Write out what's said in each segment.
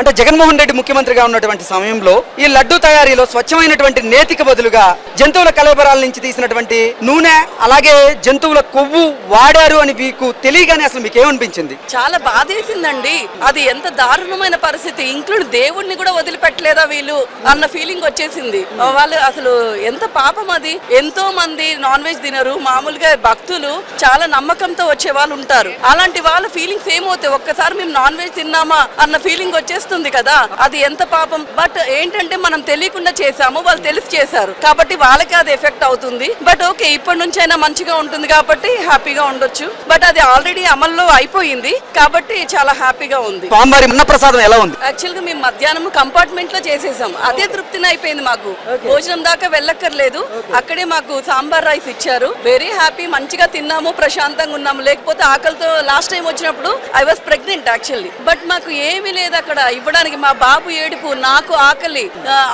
అంటే జగన్మోహన్ రెడ్డి ముఖ్యమంత్రిగా ఉన్నటువంటి సమయంలో ఈ లడ్డు తయారీలో స్వచ్ఛమైనటువంటి నేతికి బదులుగా జంతువుల కలబరాల నుంచి తీసినటువంటి నూనె అలాగే జంతువుల కొవ్వు వాడారు అని మీకు తెలియగానే అసలు మీకు ఏమనిపించింది? చాలా బాధేసిందండి. అది ఎంత దారుణమైన పరిస్థితి. ఇంక్లూడ్ దేవుణ్ణి కూడా వదిలిపెట్టలేదా వీళ్ళు అన్న ఫీలింగ్ వచ్చేసింది. వాళ్ళు అసలు ఎంత పాపం అది. ఎంతో మంది నాన్ వెజ్ తినరు. మామూలుగా భక్తులు చాలా నమ్మకంతో వచ్చే వాళ్ళు ఉంటారు. అలాంటి వాళ్ళ ఫీలింగ్స్ ఏమవుతాయి? ఒక్కసారి మేము నాన్ వెజ్ తిన్నామా అన్న ఫీలింగ్ వచ్చేస్తుంది కదా? అది ఎంత పాపం. బట్ ఏంటంటే మనం తెలియకుండా చేసాము వాళ్ళు తెలిసి చేశారు. కాబట్టి వాళ్ళకి అది ఎఫెక్ట్ అవుతుంది. బట్ ఓకే ఇప్పటి నుంచి అయినా మంచిగా ఉంటుంది కాబట్టి హ్యాపీగా ఉండొచ్చు. బట్ అది ఆల్రెడీ అమల్లో అయిపోయింది కాబట్టి చాలా హ్యాపీగా ఉంది. స్వామివారి అన్నప్రసాదం ఎలా ఉంది? యాక్చువల్గా మేము మధ్యాహ్నం కంపార్ట్మెంట్లో చేసేసాం. అదే తృప్తిని అయిపోయింది మాకు. భోజనం దాకా వెళ్ళక్కర్లేదు. అక్కడే మాకు సాంబార్ రైస్ ఇచ్చారు. వెరీ హ్యాపీ మంచిగా తిన్నాము ప్రశాంతంగా ఉన్నాము. లేకపోతే ఆకలితో లాస్ట్ టైం వచ్చినప్పుడు I was pregnant actually but మాకు ఏమీ లేదు అక్కడ. ఇవ్వడానికి మా బాబు ఏడుపు నాకు ఆకలి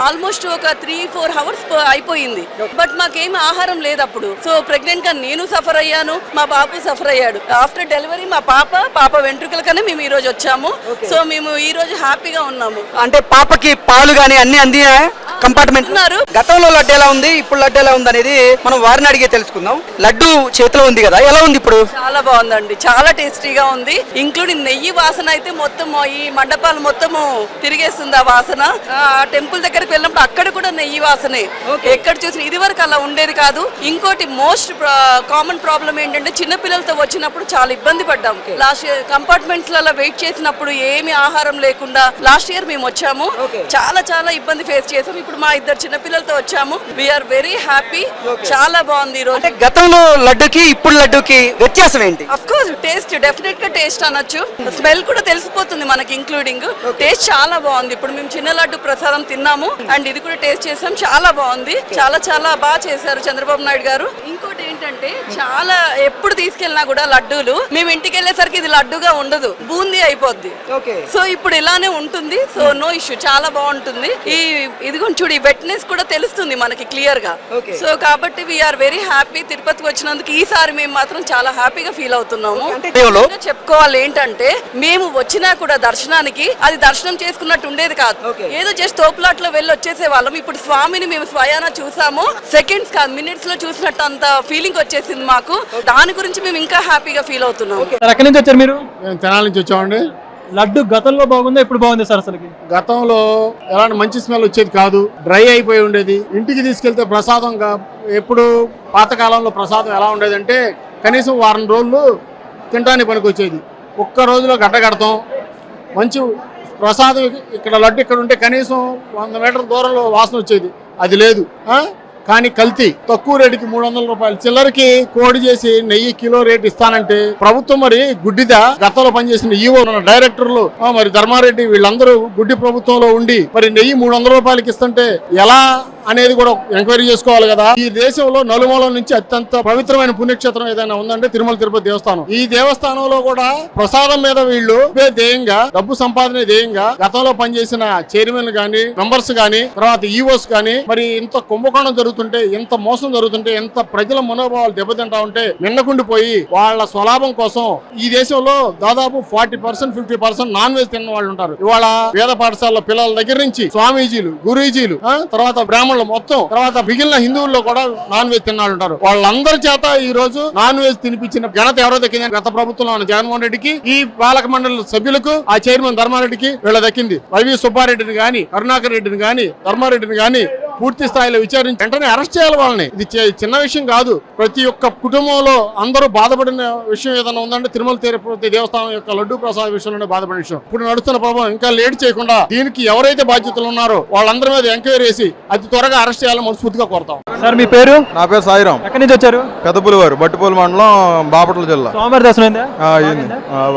ఆల్మోస్ట్ ఒక త్రీ ఫోర్ అవర్స్ అయిపోయింది. బట్ మాకేమి ఆహారం లేదు అప్పుడు సో ప్రెగ్నెంట్గా నేను సఫర్ అయ్యాను మా బాబు సఫర్ అయ్యాడు. ఆఫ్టర్ డెలివరీ మా పాప పాప వెంట్రుకలకనే మేము ఈ రోజు వచ్చాము. సో మేము ఈ రోజు హ్యాపీగా ఉన్నాము. అంటే పాపకి పాలు గాని అన్ని అంది కంపార్ట్మెంట్ ఉన్నారు. గతంలో లడ్డు ఎలా ఉంది? ఇప్పుడు లడ్డు ఎలా ఉంది అనేది మనం వారిని అడిగే తెలుసుకుందాం. లడ్డు చేతిలో ఉంది కదా ఎలా ఉంది ఇప్పుడు? చాలా బాగుందండి. చాలా టేస్టీగా ఉంది. ఇంక్లూడింగ్ నెయ్యి వాసన అయితే మొత్తం ఈ మండపాలు మొత్తము తిరిగేస్తుంది ఆ వాసన? ఆ టెంపుల్ దగ్గరికి వెళ్ళినప్పుడు అక్కడ కూడా నెయ్యి వాసనే. ఎక్కడ చూసిన ఇది వరకు అలా ఉండేది కాదు. ఇంకోటి మోస్ట్ కామన్ ప్రాబ్లం ఏంటంటే చిన్న పిల్లలతో వచ్చినప్పుడు చాలా ఇబ్బంది పడ్డాం. లాస్ట్ ఇయర్ కంపార్ట్మెంట్స్లలో వెయిట్ చేసినప్పుడు ఏమి ఆహారం లేకుండా లాస్ట్ ఇయర్ మేము వచ్చాము. చాలా చాలా ఇబ్బంది ఫేస్ చేసాం. ఇప్పుడు మా ఇద్దరు చిన్న పిల్లలతో వచ్చాము వీఆర్ వెరీ హ్యాపీ చాలా బాగుంది ఈ రోజు గతంలో లడ్డుకి ఇప్పుడు లడ్డుకి వ్యత్యాసం ఏంటి అఫ్ కోర్స్ టేస్ట్ డెఫినెట్గా టేస్ట్ అనొచ్చు. స్మెల్ కూడా తెలిసిపోతుంది మనకి ఇంక్లూడింగ్ టేస్ట్ చాలా బాగుంది. ఇప్పుడు మేము చిన్న లడ్డు ప్రసాదం తిన్నాము అండ్ ఇది కూడా టేస్ట్ చేసాం. చాలా బాగుంది. చాలా చాలా బాగా చేశారు చంద్రబాబు నాయుడు గారు. ఇంకోటి ఏంటంటే చాలా ఎప్పుడు తీసుకెళ్ళినా కూడా లడ్డూలు మేము ఇంటికి వెళ్ళేసరికి ఇది లడ్డుగా ఉండదు. బూందీ అయిపోద్ది. సో ఇప్పుడు ఇలానే ఉంటుంది. So no issue. చాలా బాగుంటుంది. ఈ ఇదిగో చూడు ఈ వెట్నెస్ కూడా తెలుస్తుంది మనకి క్లియర్గా. సో కాబట్టి వీఆర్ వెరీ హ్యాపీ తిరుపతికి వచ్చినందుకు ఈసారి మేము మాత్రం చాలా హ్యాపీగా ఫీల్ అవుతున్నాము. చెప్పుకోవాలి ఏంటంటే మేము వచ్చినా కూడా దర్శనానికి అది దర్శనం చేసుకున్నట్టు ఉండేది కాదు. ఏదో జస్ట్ తోపులాట్లో వెళ్ళి వచ్చేసే వాళ్ళం ఇప్పుడు స్వామిని మేము స్వయాన చూసాము. సెకండ్స్ కాదు మినిట్స్లో చూసినట్టు అంత ఫీలింగ్ వచ్చేసింది మాకు. దాని గురించి మేము ఇంకా హ్యాపీగా ఫీల్ ఎక్కడి నుంచి వచ్చారు మీరు? మేము తెనాలి నుంచి వచ్చామండి. లడ్డు గతంలో బాగుందా ఇప్పుడు బాగుంది సార్ అసలుకి? గతంలో ఎలాంటి మంచి స్మెల్ వచ్చేది కాదు. డ్రై అయిపోయి ఉండేది. ఇంటికి తీసుకెళ్తే ప్రసాదంగా ఎప్పుడు పాతకాలంలో ప్రసాదం ఎలా ఉండేదంటే కనీసం వారం రోజులు తినడానికి పనికి వచ్చేది ఒక్క రోజులో గడ్డ కడతాం. మంచి ప్రసాదం ఇక్కడ లడ్డు ఇక్కడ ఉంటే కనీసం వంద మీటర్ల దూరంలో వాసన వచ్చేది. అది లేదు. కానీ కల్తీ. తక్కువ రేటుకి మూడు వందల రూపాయలు. చిల్లరకి కోడి చేసి నెయ్యి కిలో రేట్ ఇస్తానంటే ప్రభుత్వం మరి గుడ్డిద గతంలో పనిచేసిన ఈవో డైరెక్టర్లు మరి ధర్మారెడ్డి వీళ్ళందరూ గుడ్డి ప్రభుత్వంలో ఉండి మరి నెయ్యి మూడు వందల రూపాయలకి ఇస్తుంటే ఎలా అనేది కూడా ఎంక్వైరీ చేసుకోవాలి కదా. ఈ దేశంలో నలుమూలం నుంచి అత్యంత పవిత్రమైన పుణ్యక్షేత్రం ఏదైనా ఉందంటే తిరుమల తిరుపతి దేవస్థానం. ఈ దేవస్థానంలో కూడా ప్రసాదం మీద వీళ్ళు ధ్యేయంగా డబ్బు సంపాదన ధ్యేయంగా గతంలో పనిచేసిన చైర్మన్ గాని మెంబర్స్ గాని తర్వాత e ఈవోస్ గాని మరి ఇంత కుంభకోణం జరుగుతుంటే ఇంత మోసం జరుగుతుంటే ఇంత ప్రజల మనోభావాలు దెబ్బతింటా ఉంటే నిన్నకుండిపోయి వాళ్ళ స్వలాభం కోసం ఈ దేశంలో దాదాపు forty percent fifty percent non veg తిన్న వాళ్ళు ఉంటారు. ఇవాళ వేద పాఠశాల పిల్లల దగ్గర నుంచి స్వామీజీలు గురూజీలు తర్వాత బ్రాహ్మణ వాళ్ళు మొత్తం తర్వాత మిగిలిన హిందువుల్లో కూడా నాన్ వెజ్ తిన్న ఉంటారు. వాళ్ళందరి చేత ఈ రోజు నాన్ వెజ్ తినిపించిన ఘనత ఎవరో దక్కింది? గత ప్రభుత్వంలో ఉన్న జగన్మోహన్ రెడ్డికి ఈ పాలక మండలి సభ్యులకు ఆ చైర్మన్ ధర్మారెడ్డికి వీళ్ళ దక్కింది. వైవి సుబ్బారెడ్డిని గాని కరుణాకర్ రెడ్డిని గాని ధర్మారెడ్డిని గాని పూర్తి స్థాయిలో విచారించి వెంటనే అరెస్ట్ చేయాలి వాళ్ళని. ఇది చిన్న విషయం కాదు. ప్రతి ఒక్క కుటుంబంలో అందరూ బాధపడిన విషయం ఏదైనా ఉందంటే తిరుమల తిరుపతి దేవస్థానం యొక్క లడ్డు ప్రసాద విషయంలోనే బాధపడిన విషయం. ఇప్పుడు నడుస్తున్న ప్రభావం ఇంకా లేట్ చేయకుండా దీనికి ఎవరైతే బాధ్యతలు ఉన్నారో వాళ్ళందరి మీద ఎంక్వైరీ చేసి అతి త్వరగా అరెస్ట్ చేయాలని మనస్ఫూర్తిగా కోరుతాం. సార్ మీ పేరు? నా పేరు సాయిరాం. ఎక్కడి నుంచి వచ్చారు? పెద్దపులివారు బట్టిపూలి మండలం బాపట్ల జిల్లా. దర్శనం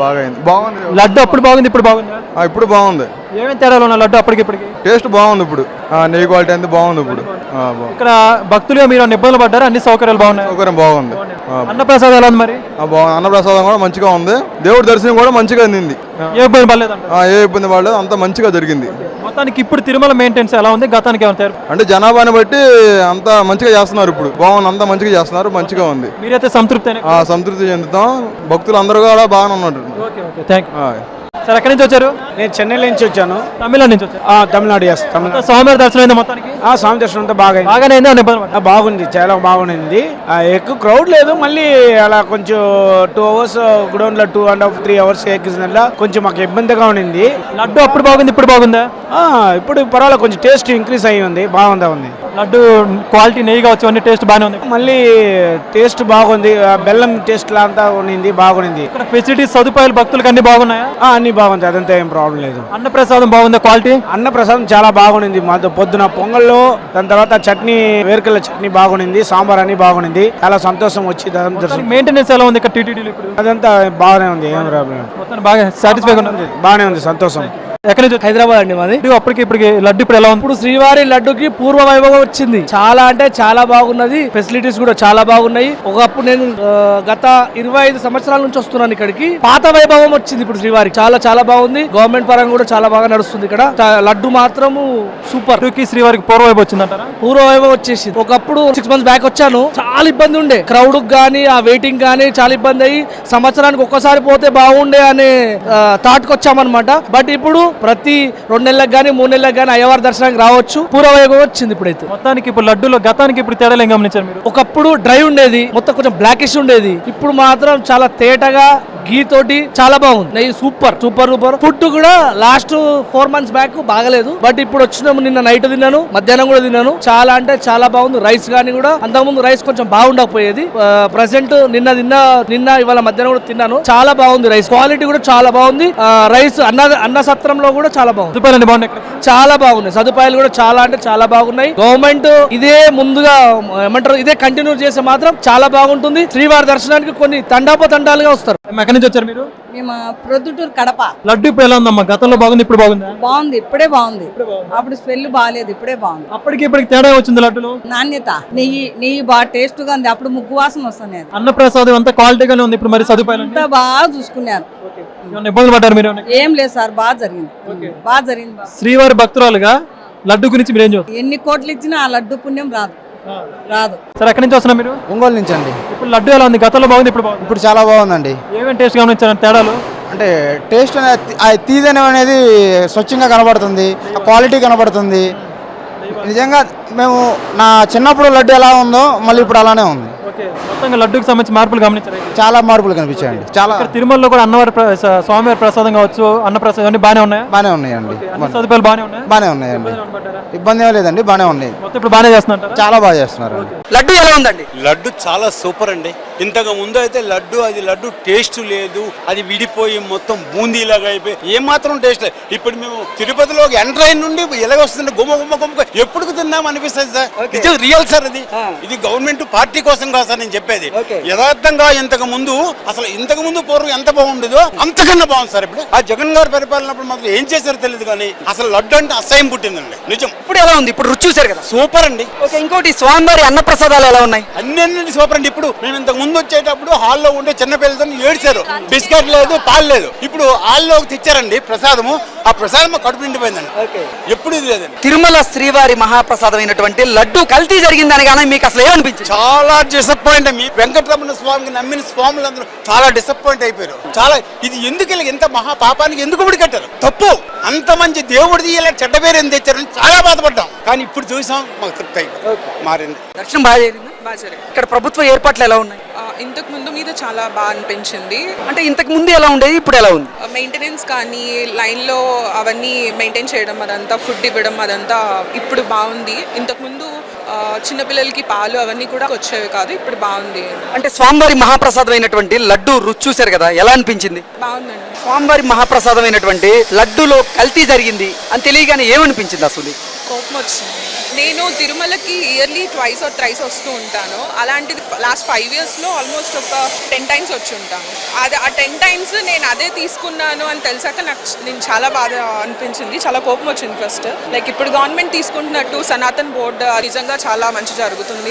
బాగా అయింది. బాగుంది. లడ్డు అప్పుడు బాగుంది ఇప్పుడు బాగుందా? ఆ, ఇప్పుడు బాగుంది. ఏమేమి తేడాలు ఉన్నాయి లడ్డు అప్పటికి ఇప్పటికి? టేస్ట్ బాగుంది ఇప్పుడు. నెయ్యి క్వాలిటీ అంతా బాగుంది ఇప్పుడు. ఇక్కడ భక్తులుగా మీరు అన్ని ఇబ్బందులు పడ్డారు? అన్ని సౌకర్యాలు బాగున్నాయి? సౌకర్యం బాగుంది. అన్నప్రసాదం ఎలా ఉంది మరి? బాగుంది అన్నప్రసాదం కూడా మంచిగా ఉంది. దేవుడి దర్శనం కూడా మంచిగా అందింది. ఏ ఇబ్బంది పడలేదంట ఆ, ఏ ఇబ్బంది పడలేదు. అంతా మంచిగా జరిగింది. మొత్తానికి ఇప్పుడు తిరుమల మెయింటెనెన్స్ ఎలా ఉంది? గతానికి తేడా? అంటే జనాభాని బట్టి అంతా మంచిగా చేస్తున్నారు ఇప్పుడు. బాగుంది. అంతా మంచిగా చేస్తున్నారు. మంచిగా ఉంది. మీరైతే సంతృప్తి సంతృప్తి చెందుతాం. భక్తులు అందరూ కూడా బాగానే ఉన్నారు. థ్యాంక్ ఆ. సార్ ఎక్కడి నుంచి వచ్చారు? నేను చెన్నై నుంచి వచ్చాను. తమిళనాడు నుంచి వచ్చారు. ఆ, తమిళనాడు ఎస్ తమిళనాడు. స్వామివారి దర్శనం అయింది మొత్తానికి? ఆ, స్వామి దర్శనం అంతా బాగా. బాగానే అయింది? బాగుంది చాలా బాగుంది. ఆ, ఎక్కువ క్రౌడ్ లేదు మళ్ళీ అలా కొంచెం టూ అవర్స్ గ్రౌండ్లో two and half three hours ఎక్కిన కొంచెం మాకు ఇబ్బందిగా ఉండింది. లడ్డు అప్పుడు బాగుంది ఇప్పుడు బాగుందా? ఇప్పుడు పర్వాలేదు కొంచెం టేస్ట్ ఇంక్రీజ్ అయ్యి ఉంది బాగుందా ఉంది. లడ్డు క్వాలిటీ నెయ్యి కావచ్చు అన్ని టేస్ట్ బాగానే ఉంది. మళ్ళీ టేస్ట్ బాగుంది ఆ, బెల్లం టేస్ట్ లా అంతా ఉండింది బాగుంది ఇక్కడ ఫెసిలిటీస్ సదుపాయాలు భక్తులకు అన్ని బాగున్నాయా? ఆ, అన్ని బాగుంది అదంతా ఏం ప్రాబ్లం లేదు. అన్నప్రసాదం బాగుందా క్వాలిటీ? అన్న ప్రసాదం చాలా బాగుంది మా పొద్దున పొంగల్లో దాని తర్వాత చట్నీ వేరుకల్ల చట్నీ బాగుంది సాంబార్ అని బాగుంది చాలా సంతోషం వచ్చి దాని దర్శనం. మెయింటెనెన్స్ ఎలా ఉంది ఇక్కడ టీటీడీలో ఇప్పుడు? అదంతా బాగానే ఉంది ఏం ప్రాబ్లం మొత్తం బాగా సాటిస్ఫైగా ఉంది బాగానే ఉంది సంతోషం. ఎక్కడి నుంచి? హైదరాబాద్ అండి మాది. అప్పటికి ఇప్పటికి లడ్డు ఇప్పుడు ఎలా ఉంది? ఇప్పుడు శ్రీవారి లడ్డుకి పూర్వ వైభవం వచ్చింది. చాలా అంటే చాలా బాగున్నది. ఫెసిలిటీస్ కూడా చాలా బాగున్నాయి. ఒకప్పుడు నేను గత ఇరవై ఐదు సంవత్సరాల నుంచి వస్తున్నాను ఇక్కడికి. పాత వైభవం వచ్చింది ఇప్పుడు శ్రీవారికి. చాలా చాలా బాగుంది. గవర్నమెంట్ పరంగా కూడా చాలా బాగా నడుస్తుంది ఇక్కడ. లడ్డు మాత్రము సూపర్ లడ్డుకి శ్రీవారికి పూర్వవైపు వచ్చిందంటారా? పూర్వ వైభవం వచ్చేసింది. ఒకప్పుడు సిక్స్ మంత్స్ బ్యాక్ వచ్చాను. చాలా ఇబ్బంది ఉండే. క్రౌడ్ గానీ ఆ వెయిటింగ్ గానీ చాలా ఇబ్బంది అయ్యి సంవత్సరానికి ఒక్కసారి పోతే బాగుండే అనే థాట్కి వచ్చామన్నమాట. బట్ ఇప్పుడు ప్రతి రెండు నెలలకు గానీ మూడు నెలలకు గానీ అయ్యవారి దర్శనానికి రావచ్చు. పూర్వ వైభవం వచ్చింది ఇప్పుడైతే. మొత్తానికి ఇప్పుడు లడ్డులో గతానికి ఇప్పుడు తేడాలు ఏం గమనించారు మీరు? ఒకప్పుడు డ్రై ఉండేది మొత్తం కొంచెం బ్లాకిష్ ఉండేది. ఇప్పుడు మాత్రం చాలా తేటగా గీ తోటి చాలా బాగుంది. నెయ్యి సూపర్. Super super. ఫుడ్ కూడా లాస్ట్ ఫోర్ మంత్స్ బ్యాక్ బాగలేదు. బట్ ఇప్పుడు వచ్చినాము నిన్న నైట్ తిన్నాను మధ్యాహ్నం కూడా తిన్నాను. చాలా అంటే చాలా బాగుంది. రైస్ గానీ కూడా అంతకుముందు రైస్ కొంచెం బాగుండకపోయేది. ప్రజెంట్ నిన్న తిన్న నిన్న ఇవాళ మధ్యాహ్నం కూడా తిన్నాను. చాలా బాగుంది రైస్. క్వాలిటీ కూడా చాలా బాగుంది. రైస్ అన్న అన్న సత్రంలో కూడా చాలా బాగుంది. సదుపాయాలు బాగున్నాయి చాలా బాగున్నాయి. సదుపాయాలు కూడా చాలా అంటే చాలా బాగున్నాయి. గవర్నమెంట్ ఇదే ముందుగా ఏమంటారు ఇదే కంటిన్యూ చేస్తే మాత్రం చాలా బాగుంటుంది. శ్రీవారి దర్శనానికి కొన్ని తండాపోతండాలుగా వస్తారు. ఎక్కడి నుంచి వచ్చారు మీరు? మేము ప్రొద్దుటూరు కడప. లడ్డు ఇప్పుడు ఎలా ఉందమ్మా? గతంలో బాగుంది ఇప్పుడు బాగుందా? బాగుంది ఇప్పుడే బాగుంది. అప్పుడు స్మెల్ బాగాలేదు ఇప్పుడే బాగుంది. అప్పటికి ఇప్పటికి తేడా వచ్చింది లడ్డులో? నాణ్యత నెయ్యి నెయ్యి బాగా టేస్ట్గా ఉంది. అప్పుడు ముగ్గు వాసన వస్తుంది అన్నప్రసాదం అంతా క్వాలిటీగానే ఉంది ఇప్పుడు మరి సదుపాయాలు అంతా బాగా చూసుకున్నారు. ఇబ్బందులు పడ్డారు మీరు? ఏం లేదు సార్ బాగా జరిగింది. బాగా జరిగింది. శ్రీవారి భక్తురాలుగా లడ్డు గురించి మీరు ఏం ఎన్ని కోట్లు ఇచ్చినా ఆ లడ్డు పుణ్యం రాదు. రాదు. సరే ఎక్కడి నుంచి వస్తున్నారు మీరు? ఒంగోలు నుంచి అండి. ఇప్పుడు లడ్డు ఎలా ఉంది? గతంలో బాగుంది ఇప్పుడు బాగుంది? ఇప్పుడు చాలా బాగుందండి. ఏమేమి టేస్ట్ గమనించారు? తేడాలు? అంటే టేస్ట్ అనేది తీదనం అనేది స్వచ్ఛంగా కనబడుతుంది క్వాలిటీ కనబడుతుంది. నిజంగా మేము నా చిన్నప్పుడు లడ్డు ఎలా ఉందో మళ్ళీ ఇప్పుడు అలానే ఉంది. మొత్తంగా లడ్డుకి సంబంధించి మార్పులు గమనించారు. చాలా మార్పులు కనిపించాయండి. చాలా తిరుమలలో కూడా అన్నవారి స్వామివారి ప్రసాదం కావచ్చు అన్న ప్రసాదం అన్ని బాగానే ఉన్నాయా? బాగానే ఉన్నాయండి. సదుపాయాలు బాగానే ఉన్నాయా? బాగానే ఉన్నాయండి. ఇబ్బంది ఏం లేదండి బాగానే ఉన్నాయి. మొత్తం ఇప్పుడు బాగానే చేస్తున్నారు చాలా బాగా చేస్తున్నారండి. లడ్డు ఎలా ఉందండి? లడ్డు చాలా సూపర్ అండి. ఇంతకు ముందు అయితే లడ్డు అది లడ్డు టేస్ట్ లేదు అది విడిపోయి మొత్తం బూందీలాగా అయిపోయి ఏమాత్రం టేస్ట్ లేదు. ఇప్పుడు మేము తిరుపతిలో ఎంటర్ అయిన నుండి ఎలాగ వస్తుంది గుమ్మ గుమ్మ గుమ్మ ఎప్పుడు తిన్నాం అనిపిస్తుంది సార్ ఇది రియల్ సార్ ఇది ఇది గవర్నమెంట్ పార్టీ కోసం కాదు సార్ నేను చెప్పేది. యథార్థంగా ఇంతకు ముందు అసలు ఇంతకు ముందు పూర్వం ఎంత బాగుండేదో అంతకన్నా బాగుంది సార్ ఇప్పుడు. ఆ జగన్ గారు పరిపాలనప్పుడు మాత్రం ఏం చేశారో తెలియదు కానీ అసలు లడ్డు అంటే అసహ్యం పుట్టిందండి. నిజం. ఇప్పుడు ఎలా ఉంది? ఇప్పుడు రుచి చూశారు కదా. సూపర్ అండి. ఓకే ఇంకోటి స్వామివారి అన్నప్రసాదాలు ఎలా ఉన్నాయి? అన్ని అన్ని సూపర్ అండి. ఇప్పుడు మేము ఇంతకు ముందు వచ్చేటప్పుడు హాల్లో ఉండే చిన్న పిల్లలతో ఏడ్చారు. బిస్కెట్ లేదు పాలు లేదు. ఇప్పుడు హాల్లో తెచ్చారండి ప్రసాదము. ఆ ప్రసాదం కడుపు నిండిపోయిందండి. ఎప్పుడు ఇది లేదండి. తిరుమల శ్రీవారి మహాప్రసాదమైనటువంటి లడ్డు కల్తీ జరిగిందని కానీ మీకు అసలు ఏమనిపించింది? చాలా డిసప్పాయింట్ మీ వెంకటరమణ స్వామికి నమ్మిన స్వాములందరూ చాలా డిసప్పాయింట్ అయిపోయారు. చాలా ఇది ఎందుకు ఇలా ఇంత మహా పాపానికి ఎందుకు ముడి కట్టారు తప్పు. అంత మంచి దేవుడిది ఇలా చెడ్డ పేరు ఎందుకు తెచ్చారని చాలా బాధపడ్డాం. కానీ ఇప్పుడు చూసాం మాకు తృప్తి అయిపోయింది. మారింది. దర్శనం బాగా ఇక్కడ ప్రభుత్వ ఏర్పాట్లు ఎలా ఉన్నాయి? ఇంతకు ముందు మీద చాలా బాగా అనిపించింది. అంటే ఇంతకు ముందు ఎలా ఉండేది ఇప్పుడు ఎలా ఉంది? మెయింటెనెన్స్ కానీ లైన్లో అవన్నీ మెయింటైన్ చేయడం అదంతా ఫుడ్ ఇవ్వడం అదంతా ఇప్పుడు బాగుంది. ఇంతకుముందు ఆ, చిన్నపిల్లలకి పాలు అవన్నీ కూడా వచ్చేవి కాదు ఇప్పుడు బాగుంది. అంటే స్వామివారి మహాప్రసాదమైనటువంటి లడ్డు రుచి చూశారు కదా ఎలా అనిపించింది? బాగుందండి. స్వామివారి మహాప్రసాదమైనటువంటి లడ్డులో కల్తీ జరిగింది అని తెలియగానే ఏమనిపించింది అసలు? కోపం వచ్చింది. నేను తిరుమలకి ఇయర్లీ ట్వైస్ ఆర్ థ్రైస్ వస్తూ ఉంటాను. అలాంటిది లాస్ట్ ఫైవ్ ఇయర్స్లో ఆల్మోస్ట్ ఒక టెన్ టైమ్స్ వచ్చి ఉంటాను. అది ఆ టెన్ టైమ్స్ నేను అదే తీసుకున్నాను అని తెలిసాక నాకు నేను చాలా బాధ అనిపించింది. చాలా కోపం వచ్చింది ఫస్ట్ లైక్ ఇప్పుడు గవర్నమెంట్ తీసుకుంటున్నట్టు సనాతన్ బోర్డు నిజంగా చాలా మంచి జరుగుతుంది.